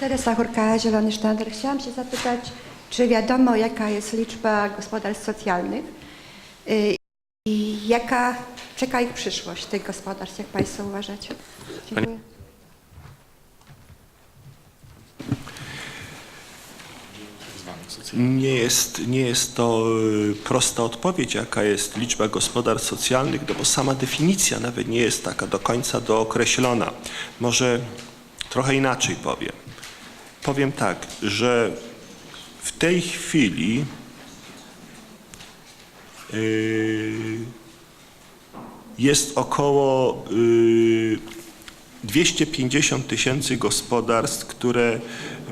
Teresa Hurka, Zielony Sztandar. Chciałam się zapytać, czy wiadomo, jaka jest liczba gospodarstw socjalnych y, i jaka czeka ich przyszłość tych gospodarstw, jak Państwo uważacie? Dziękuję. Nie jest, nie jest to y, prosta odpowiedź, jaka jest liczba gospodarstw socjalnych, no bo sama definicja nawet nie jest taka do końca dookreślona. Może trochę inaczej powiem. Powiem tak, że w tej chwili y, jest około y, 250 tysięcy gospodarstw, które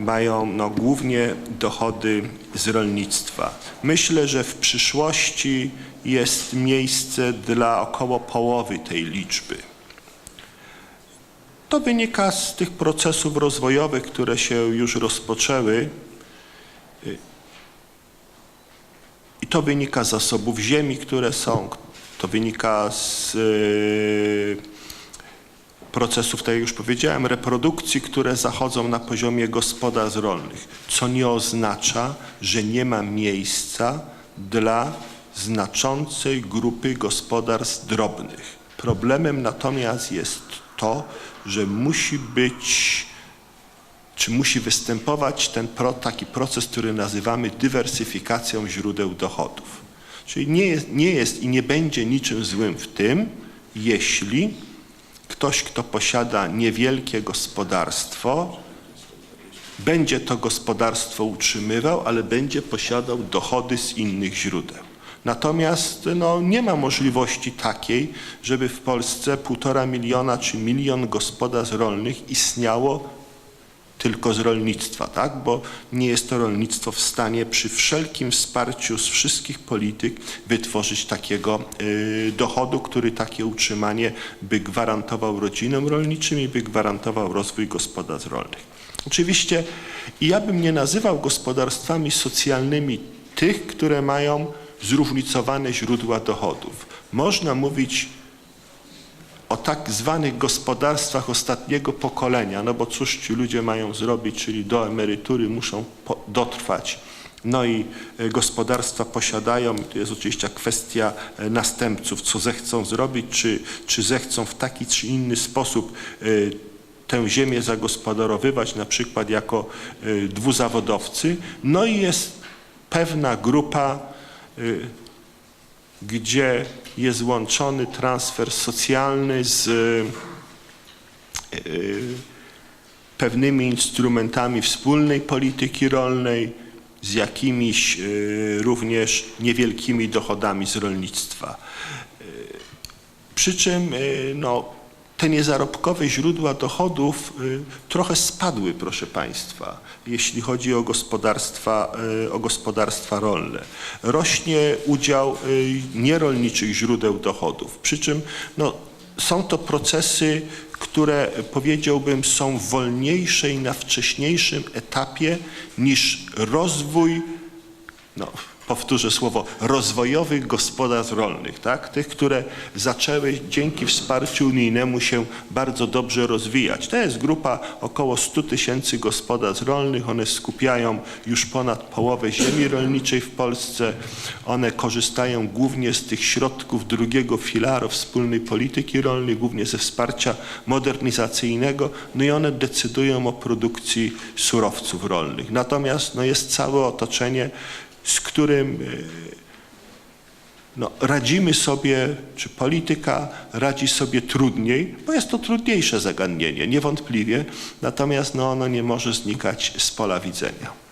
mają no, głównie dochody z rolnictwa. Myślę, że w przyszłości jest miejsce dla około połowy tej liczby. To wynika z tych procesów rozwojowych, które się już rozpoczęły. I to wynika z zasobów ziemi, które są, to wynika z e, procesów, tak jak już powiedziałem, reprodukcji, które zachodzą na poziomie gospodarstw rolnych, co nie oznacza, że nie ma miejsca dla znaczącej grupy gospodarstw drobnych. Problemem natomiast jest to, że musi być czy musi występować ten pro, taki proces, który nazywamy dywersyfikacją źródeł dochodów. Czyli nie jest, nie jest i nie będzie niczym złym w tym, jeśli ktoś, kto posiada niewielkie gospodarstwo, będzie to gospodarstwo utrzymywał, ale będzie posiadał dochody z innych źródeł. Natomiast no, nie ma możliwości takiej, żeby w Polsce półtora miliona czy milion gospodarstw rolnych istniało tylko z rolnictwa, tak? bo nie jest to rolnictwo w stanie przy wszelkim wsparciu z wszystkich polityk wytworzyć takiego y, dochodu, który takie utrzymanie by gwarantował rodzinom rolniczym i by gwarantował rozwój gospodarstw rolnych. Oczywiście ja bym nie nazywał gospodarstwami socjalnymi tych, które mają zróżnicowane źródła dochodów. Można mówić o tak zwanych gospodarstwach ostatniego pokolenia, no bo cóż ci ludzie mają zrobić, czyli do emerytury muszą dotrwać. No i e, gospodarstwa posiadają, to jest oczywiście kwestia e, następców, co zechcą zrobić, czy, czy zechcą w taki czy inny sposób e, tę ziemię zagospodarowywać, na przykład jako dwuzawodowcy. No i jest pewna grupa gdzie jest łączony transfer socjalny z e, pewnymi instrumentami wspólnej polityki rolnej, z jakimiś e, również niewielkimi dochodami z rolnictwa. Przy czym no, te niezarobkowe źródła dochodów y, trochę spadły, proszę Państwa, jeśli chodzi o gospodarstwa, y, o gospodarstwa rolne. Rośnie udział y, nierolniczych źródeł dochodów, przy czym no, są to procesy, które powiedziałbym są wolniejsze i na wcześniejszym etapie niż rozwój no, powtórzę słowo, rozwojowych gospodarstw rolnych, tak? tych, które zaczęły dzięki wsparciu unijnemu się bardzo dobrze rozwijać. To jest grupa około 100 tysięcy gospodarstw rolnych, one skupiają już ponad połowę ziemi rolniczej w Polsce, one korzystają głównie z tych środków drugiego filaru wspólnej polityki rolnej, głównie ze wsparcia modernizacyjnego, no i one decydują o produkcji surowców rolnych. Natomiast no, jest całe otoczenie, z którym e, no, radzimy sobie, czy polityka radzi sobie trudniej, bo jest to trudniejsze zagadnienie, niewątpliwie, natomiast no, ono nie może znikać z pola widzenia.